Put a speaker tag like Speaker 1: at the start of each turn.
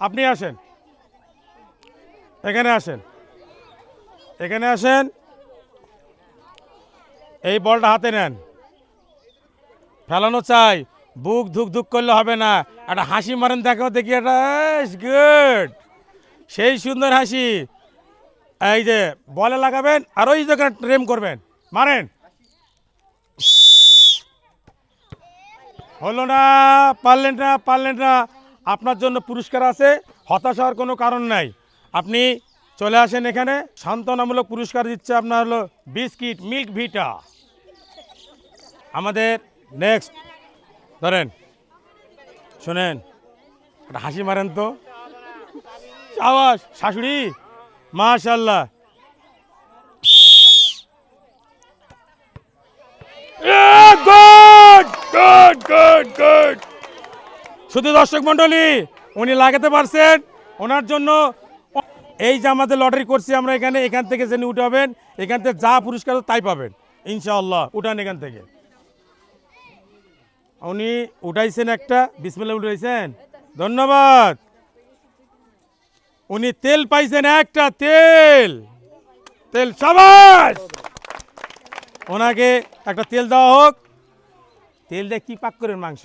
Speaker 1: আপনি আসেন। এখানে আসেন। এখানে আসেন। এই বলটা হাতে নেন। ফেলানো চাই। বুক ধুক ধুক করলে হবে না। একটা হাসি মারেন, দেখো দেখি একটা গুড। সেই সুন্দর হাসি। এই যে বলে লাগাবেন আর ওই জায়গায় ট্রেম করবেন। মারেন। হলো না, পারলেন না পারলেন না। আপনার জন্য পুরস্কার আছে, হতাশ হওয়ার কোনো কারণ নাই। আপনি চলে আসেন এখানে, সান্ত্বনামূলক পুরস্কার দিচ্ছে আপনার হলো বিস্কিট, মিল্ক ভিটা। আমাদের নেক্সট, ধরেন, শোনেন, একটা হাসি মারেন তো। আওয়াজ শাশুড়ি মাশাল্লাহ গুড গুড গুড গুড শুধু দর্শক মণ্ডলী, উনি লাগাতে পারছেন। ওনার জন্য এই যে আমাদের লটারি করছি আমরা এখানে, এখান থেকে যিনি উঠাবেন এখান থেকে যা পুরস্কার তাই পাবেন, ইনশাআল্লাহ, উঠান এখান থেকে। উনি উঠাইছেন একটা বিসমিল্লা উঠাইছেন। ধন্যবাদ। উনি তেল পাইছেন একটা, তেল। তেল সাবাস! ওনাকে একটা তেল দেওয়া হোক। তেল দিয়ে কি পাক করেন মাংস?